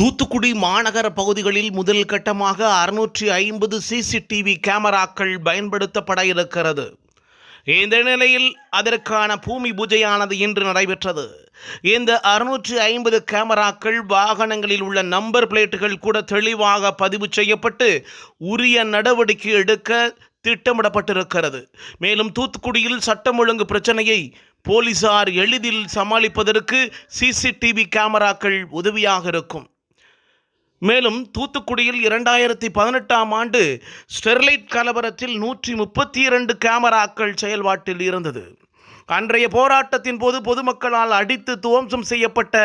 தூத்துக்குடி மாநகர பகுதிகளில் முதல் கட்டமாக அறுநூற்றி ஐம்பது சிசிடிவி கேமராக்கள் பயன்படுத்தப்பட இருக்கிறது. இந்த நிலையில் அதற்கான பூமி பூஜையானது இன்று நடைபெற்றது. இந்த அறுநூற்றி ஐம்பது கேமராக்கள் வாகனங்களில் உள்ள நம்பர் பிளேட்டுகள் கூட தெளிவாக பதிவு செய்யப்பட்டு உரிய நடவடிக்கை எடுக்க திட்டமிடப்பட்டிருக்கிறது. மேலும் தூத்துக்குடியில் சட்டம் ஒழுங்கு பிரச்சனையை போலீசார் எளிதில் சமாளிப்பதற்கு சிசிடிவி கேமராக்கள் உதவியாக இருக்கும். மேலும் தூத்துக்குடியில் இரண்டாயிரத்தி பதினெட்டாம் ஆண்டு ஸ்டெர்லைட் கலவரத்தில் நூற்றி முப்பத்தி இரண்டு கேமராக்கள் செயல்பாட்டில் இருந்தது. அன்றைய போராட்டத்தின் போது பொதுமக்களால் அடித்து துவம்சம் செய்யப்பட்ட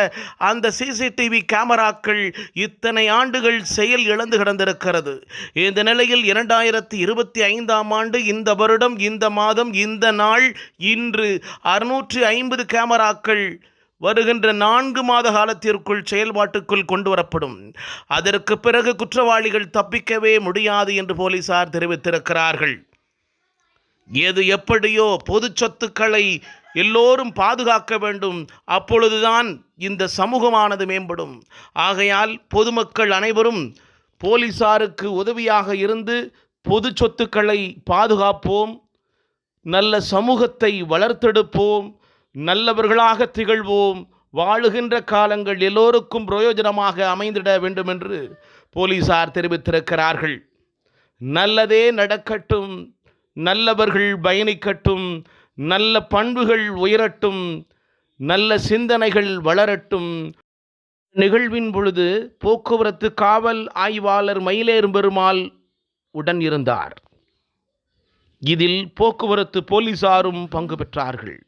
அந்த சிசிடிவி கேமராக்கள் இத்தனை ஆண்டுகள் செயல் இழந்து கிடந்திருக்கிறது. இந்த நிலையில் இரண்டாயிரத்தி இருபத்தி ஐந்தாம் ஆண்டு இந்த வருடம் இந்த மாதம் இந்த நாள் இன்று அறுநூற்றி ஐம்பது கேமராக்கள் வருகின்ற நான்கு மாத காலத்திற்குள் செயல்பாட்டுக்குள் கொண்டு வரப்படும் அதற்கு பிறகு குற்றவாளிகள் தப்பிக்கவே முடியாது என்று போலீசார் தெரிவித்திருக்கிறார்கள். எது எப்படியோ பொது சொத்துக்களை எல்லோரும் பாதுகாக்க வேண்டும். அப்பொழுதுதான் இந்த சமூகமானது மேம்படும். ஆகையால் பொதுமக்கள் அனைவரும் போலீசாருக்கு உதவியாக இருந்து பொது சொத்துக்களை பாதுகாப்போம். நல்ல சமூகத்தை வளர்த்தெடுப்போம். நல்லவர்களாக திகழ்வோம். வாழுகின்ற காலங்கள் எல்லோருக்கும் பிரயோஜனமாக அமைந்திட வேண்டும் என்று போலீசார் தெரிவித்திருக்கிறார்கள். நல்லதே நடக்கட்டும். நல்லவர்கள் பயணிக்கட்டும். நல்ல பண்புகள் உயரட்டும். நல்ல சிந்தனைகள் வளரட்டும். நிகழ்வின் பொழுது போக்குவரத்து காவல் ஆய்வாளர் மயிலேறும் பெருமாள் உடன் இருந்தார். இதில் போக்குவரத்து போலீசாரும் பங்கு பெற்றார்கள்.